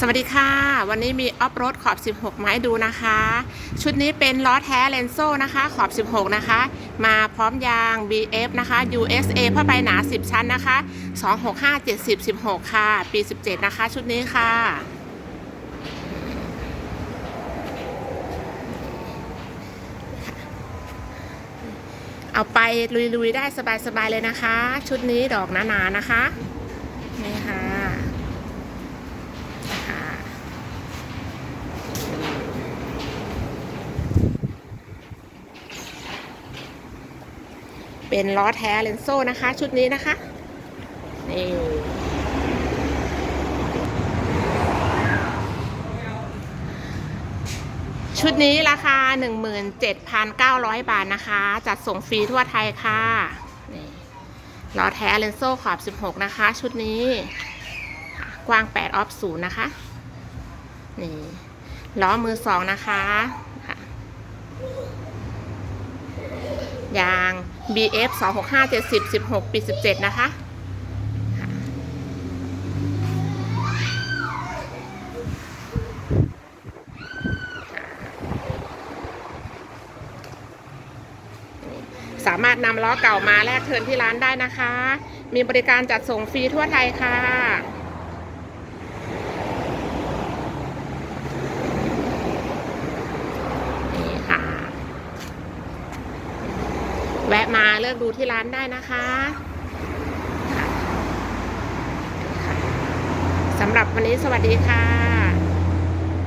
สวัสดีค่ะ วันนี้มีออฟโรดขอบ 16 ไม้ดูนะคะ ชุดนี้เป็นล้อแท้เลนโซ่นะคะ ขอบ 16 นะคะ มาพร้อมยาง BF นะคะ USA ผ้าใบหนา 10 ชั้นนะคะ 265 70 16 ค่ะ ปี 17 นะคะ ชุดนี้ค่ะ เอาไปลุยๆ ได้สบายๆ เลยนะคะ ชุดนี้ดอกหนาๆ นะคะ นี่ค่ะค่ะ เป็นล้อแท้เลนโซ่นะคะ ชุดนี้นะคะนี่ชุดนี้ราคา 17,900 บาทนะคะ จัดส่งฟรีทั่วไทยค่ะนี่ล้อแท้เลนโซ่ขอบ 16 นะคะ ชุดนี้ กว้าง 8 ออฟศูนย์นะคะ นี่ล้อมือสองนะคะ ยาง BF 265 70 16ปี17นะคะคะ สามารถนำล้อเก่ามาแลกเทินที่ร้านได้นะคะ มีบริการจัดส่งฟรีทั่วไทยค่ะ นี่ค่ะ แวะมาเลือกดูที่ร้านได้นะคะสำหรับวันนี้สวัสดีค่ะ